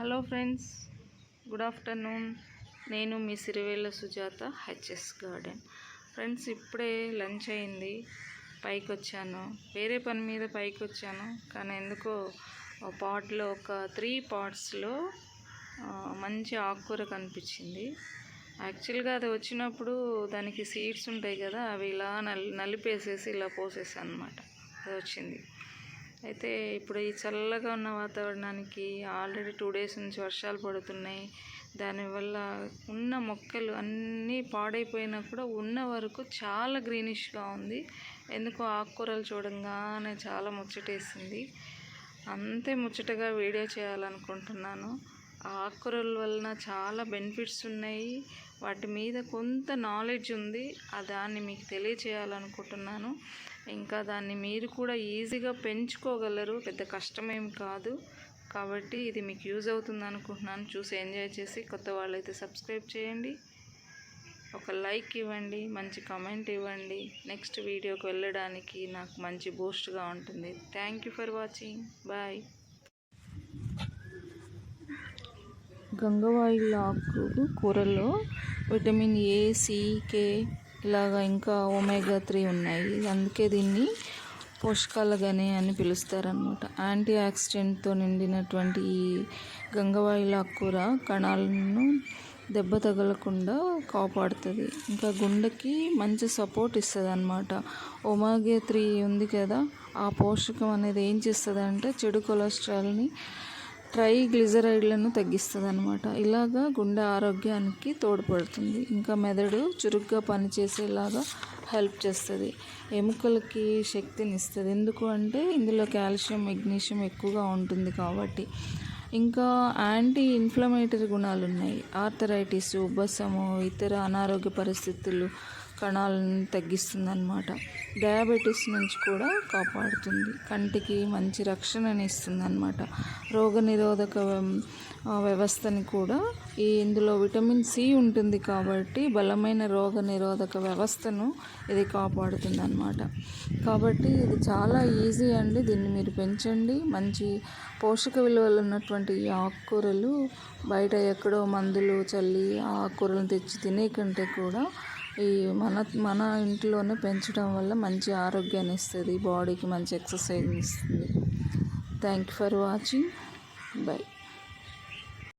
Hello friends good afternoon. నేను మీ Sirivella Sujatha HS garden. Friends ఇప్పుడే lunch అయింది. పైకి వచ్చాను వేరే పని మీద పైకి వచ్చాను కానీ ఎందుకో పాట్లో ఒక త్రీ పాట్స్లో మంచి ఆకుకూర కనిపించింది. యాక్చువల్గా అది వచ్చినప్పుడు దానికి సీడ్స్ ఉంటాయి కదా అవి ఇలా నల్ నలిపేసేసి ఇలా పోసేసాను అనమాట అది వచ్చింది అయితే ఇప్పుడు ఈ చల్లగా ఉన్న వాతావరణానికి ఆల్రెడీ టూ డేస్ నుంచి వర్షాలు పడుతున్నాయి. దానివల్ల ఉన్న మొక్కలు అన్నీ పాడైపోయినా కూడా ఉన్న వరకు చాలా గ్రీనిష్గా ఉంది. ఎందుకో ఆకుకూరలు చూడంగానే చాలా ముచ్చటేసింది. అంతే ముచ్చటగా వీడియో చేయాలనుకుంటున్నాను. ఆ ఆకుకూరల వలన చాలా బెనిఫిట్స్ ఉన్నాయి. వాటి మీద కొంత నాలెడ్జ్ ఉంది. దాన్ని మీకు తెలియచేయాలనుకుంటున్నాను. ఇంకా దాన్ని మీరు కూడా ఈజీగా పెంచుకోగలరు. పెద్ద కష్టమేం కాదు. కాబట్టి ఇది మీకు యూజ్ అవుతుంది అనుకుంటున్నాను. చూసి ఎంజాయ్ చేసి కొత్త వాళ్ళైతే సబ్స్క్రైబ్ చేయండి. ఒక లైక్ ఇవ్వండి. మంచి కమెంట్ ఇవ్వండి. నెక్స్ట్ వీడియోకి వెళ్ళడానికి నాకు మంచి బూస్ట్గా ఉంటుంది. Thank you for watching. Bye. గంగవాయి లాకు కూరలో విటమిన్ ఏ సి కే ఇలాగా ఇంకా ఒమేగా త్రీ ఉన్నాయి. అందుకే దీన్ని పోషకాల గని అని పిలుస్తారనమాట యాంటీ ఆక్సిడెంట్తో నిండినటువంటి ఈ గంగవాయిల కూర కణాలను దెబ్బ తగలకుండా కాపాడుతుంది. ఇంకా గుండెకి మంచి సపోర్ట్ ఇస్తుంది అనమాట ఒమాగే త్రీ ఉంది కదా ఆ పోషకం అనేది ఏం చేస్తుంది అంటే చెడు కొలెస్ట్రాల్ని ట్రైగ్లిజరైడ్లను తగ్గిస్తుంది అనమాట ఇలాగా గుండె ఆరోగ్యానికి తోడ్పడుతుంది. ఇంకా మెదడు చురుగ్గా పనిచేసేలాగా హెల్ప్ చేస్తుంది. ఎముకలకి శక్తిని ఇస్తుంది ఎందుకు అంటే ఇందులో కాల్షియం మెగ్నీషియం ఎక్కువగా ఉంటుంది కాబట్టి. ఇంకా యాంటీ ఇన్ఫ్లమేటరీ గుణాలు ఉన్నాయి ఆర్థరైటిస్ ఉబ్బసము ఇతర అనారోగ్య పరిస్థితులు కణాలను తగ్గిస్తుంది అనమాట డయాబెటీస్ నుంచి కూడా కాపాడుతుంది. కంటికి మంచి రక్షణని ఇస్తుంది అనమాట రోగనిరోధక వ్యవస్థని కూడా ఈ ఇందులో విటమిన్ సి ఉంటుంది కాబట్టి బలమైన రోగనిరోధక వ్యవస్థను ఇది కాపాడుతుంది అనమాట కాబట్టి ఇది చాలా ఈజీ అండి. దీన్ని మీరు పెంచండి. మంచి పోషక విలువలు ఉన్నటువంటి ఈ ఆకుకూరలు బయట ఎక్కడో మందులు చల్లి ఆకుకూరలను తెచ్చి తినే కంటే కూడా ఈ మన మన ఇంట్లోనే పెంచడం వల్ల మంచి ఆరోగ్యాన్ని ఇస్తుంది బాడీకి మంచి ఎక్సర్సైజ్ ఇస్తుంది. Thank you for watching bye